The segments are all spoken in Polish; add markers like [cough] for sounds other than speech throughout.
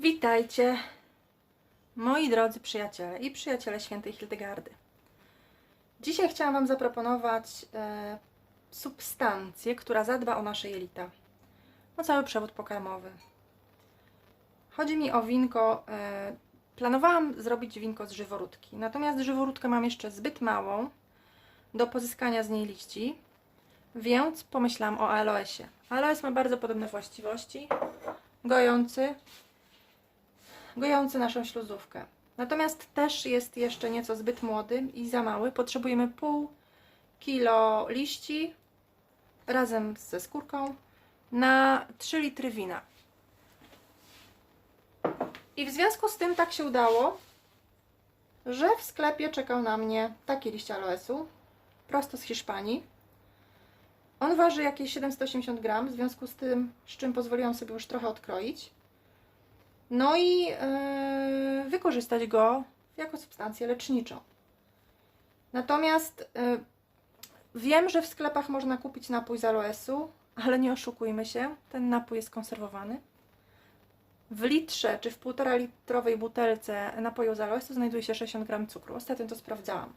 Witajcie, moi drodzy przyjaciele i przyjaciele świętej Hildegardy. Dzisiaj chciałam Wam zaproponować e, substancję, która zadba o nasze jelita, o cały przewód pokarmowy. Chodzi mi o winko. E, planowałam zrobić winko z żyworódki, natomiast żyworódkę mam jeszcze zbyt małą do pozyskania z niej liści, więc pomyślałam o aloesie. Aloes ma bardzo podobne właściwości, gojący, gojący naszą śluzówkę. Natomiast też jest jeszcze nieco zbyt młody i za mały. Potrzebujemy pół kilo liści razem ze skórką na 3 litry wina. I w związku z tym tak się udało, że w sklepie czekał na mnie taki liść aloesu, prosto z Hiszpanii. On waży jakieś 780 gram, w związku z tym, z czym pozwoliłam sobie już trochę odkroić. No i yy, wykorzystać go jako substancję leczniczą. Natomiast yy, wiem, że w sklepach można kupić napój z aloesu, ale nie oszukujmy się, ten napój jest konserwowany. W litrze czy w półtora litrowej butelce napoju z aloesu znajduje się 60 gram cukru. Ostatnio to sprawdzałam,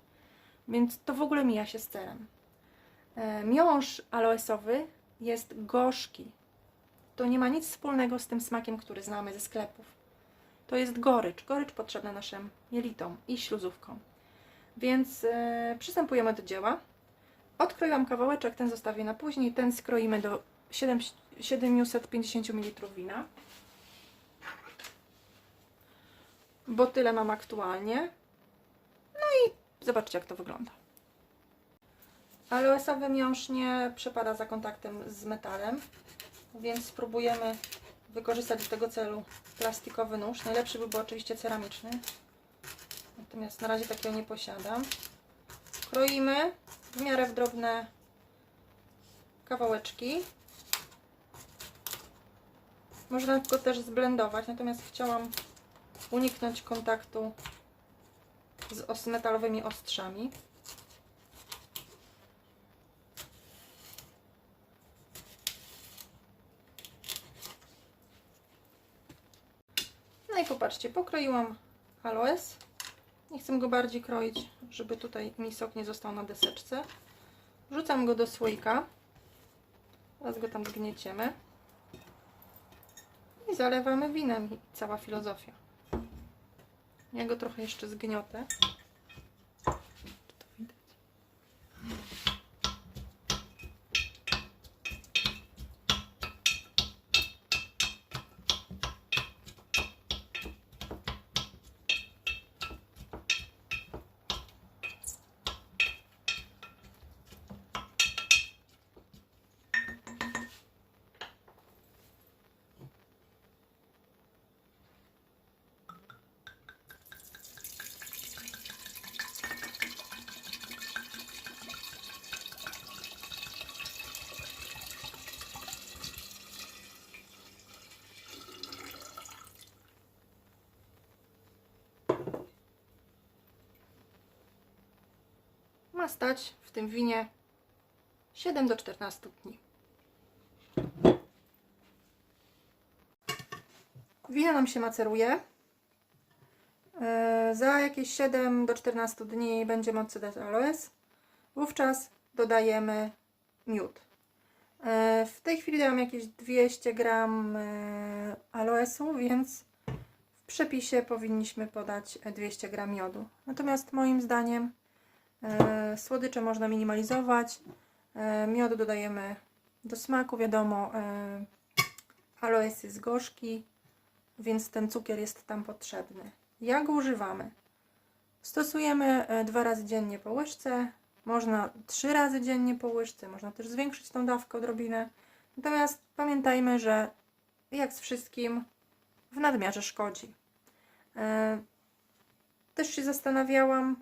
więc to w ogóle mija się z celem. Yy, miąższ aloesowy jest gorzki, to nie ma nic wspólnego z tym smakiem, który znamy ze sklepów. To jest gorycz. Gorycz potrzebna naszym jelitom i śluzówkom. Więc e, przystępujemy do dzieła. Odkroiłam kawałeczek, ten zostawię na później. Ten skroimy do 7, 750 ml wina. Bo tyle mam aktualnie. No i zobaczcie, jak to wygląda. Aloesowy miąższ nie przepada za kontaktem z metalem, więc spróbujemy wykorzystać do tego celu plastikowy nóż. Najlepszy by był oczywiście ceramiczny, natomiast na razie takiego nie posiadam. Kroimy w miarę w drobne kawałeczki. Można go też zblendować, natomiast chciałam uniknąć kontaktu z metalowymi ostrzami. I popatrzcie, pokroiłam aloes. Nie chcę go bardziej kroić, żeby tutaj mi sok nie został na deseczce. Wrzucam go do słoika. Teraz go tam zgnieciemy. I zalewamy winem. I cała filozofia. Ja go trochę jeszcze zgniotę. Ma stać w tym winie 7 do 14 dni. Wino nam się maceruje. Yy, Za jakieś 7 do 14 dni będziemy odsyłać aloes. Wówczas dodajemy miód. Yy, W tej chwili dałam jakieś 200 gram yy, aloesu, więc w przepisie powinniśmy podać 200 gram miodu. Natomiast moim zdaniem E, Słodycze można minimalizować. E, Miod dodajemy do smaku, wiadomo. e, Aloes jest gorzki, więc ten cukier jest tam potrzebny. Jak go używamy? Stosujemy e, dwa razy dziennie po łyżce. Można trzy razy dziennie po łyżce. Można też zwiększyć tą dawkę odrobinę. Natomiast pamiętajmy, że jak z wszystkim w nadmiarze szkodzi. E, Też się zastanawiałam,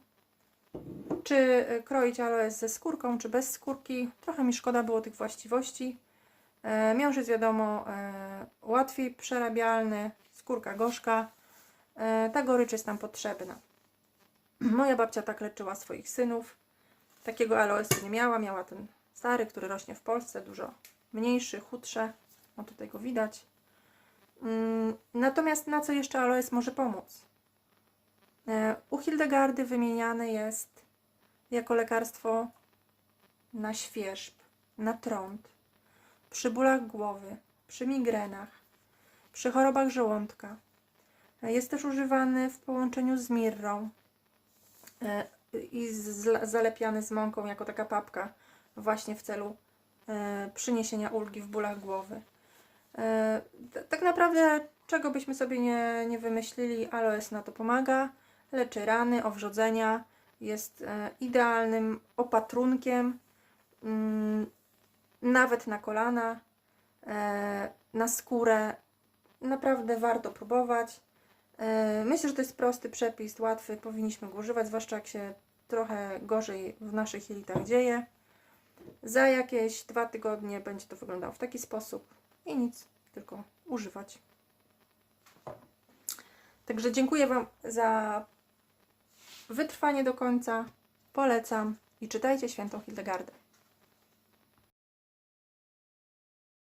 czy e, kroić aloes ze skórką, czy bez skórki. Trochę mi szkoda było tych właściwości. E, miąższ jest wiadomo e, łatwiej przerabialny, skórka gorzka. E, ta gorycz jest tam potrzebna. [clears throat] Moja babcia tak leczyła swoich synów. Takiego aloesu nie miała. Miała ten stary, który rośnie w Polsce, dużo mniejszy, chudsze. O tutaj go widać. Mm, Natomiast na co jeszcze aloes może pomóc? U Hildegardy wymieniany jest jako lekarstwo na świerzb, na trąd, przy bólach głowy, przy migrenach, przy chorobach żołądka. Jest też używany w połączeniu z mirrą e, i zalepiany z mąką jako taka papka właśnie w celu e, przyniesienia ulgi w bólach głowy. E, Tak naprawdę, czego byśmy sobie nie, nie wymyślili, aloes na to pomaga. Leczy rany, owrzodzenia, jest e, idealnym opatrunkiem, mm, nawet na kolana, e, na skórę. Naprawdę warto próbować. E, Myślę, że to jest prosty przepis, łatwy, powinniśmy go używać, zwłaszcza jak się trochę gorzej w naszych jelitach dzieje. Za jakieś dwa tygodnie będzie to wyglądało w taki sposób i nic, tylko używać. Także dziękuję Wam za wytrwanie do końca. Polecam i czytajcie Świętą Hildegardę.